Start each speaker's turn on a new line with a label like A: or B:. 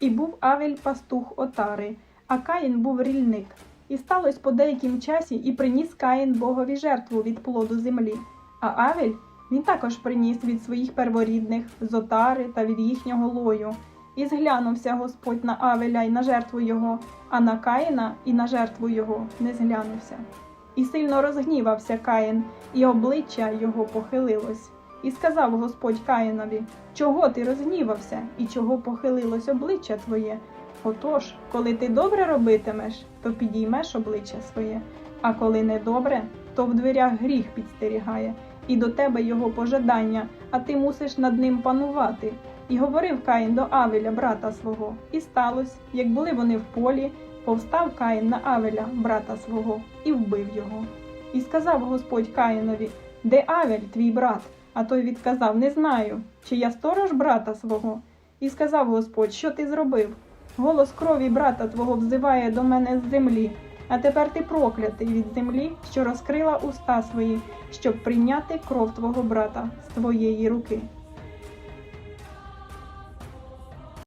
A: І був Авель пастух отари, а Каїн був рільник. І сталося по деяким часі, і приніс Каїн Богові жертву від плоду землі. А Авель він також приніс від своїх перворідних з отари та від їхнього лою. І зглянувся Господь на Авеля і на жертву його, а на Каїна і на жертву його не зглянувся. І сильно розгнівався Каїн, і обличчя його похилилось. І сказав Господь Каїнові: Чого ти розгнівався, і чого похилилось обличчя твоє? Отож, коли ти добре робитимеш, то підіймеш обличчя своє, а коли не добре, то в дверях гріх підстерігає, і до тебе його пожадання, а ти мусиш над ним панувати. І говорив Каїн до Авеля, брата свого, і сталося, як були вони в полі, повстав Каїн на Авеля, брата свого, і вбив його. І сказав Господь Каїнові: Де Авель, твій брат? А той відказав: Не знаю, чи я сторож брата свого. І сказав Господь, що ти зробив? Голос крові брата твого взиває до мене з землі. А тепер ти проклятий від землі, що розкрила уста свої, щоб прийняти кров твого брата з твоєї руки.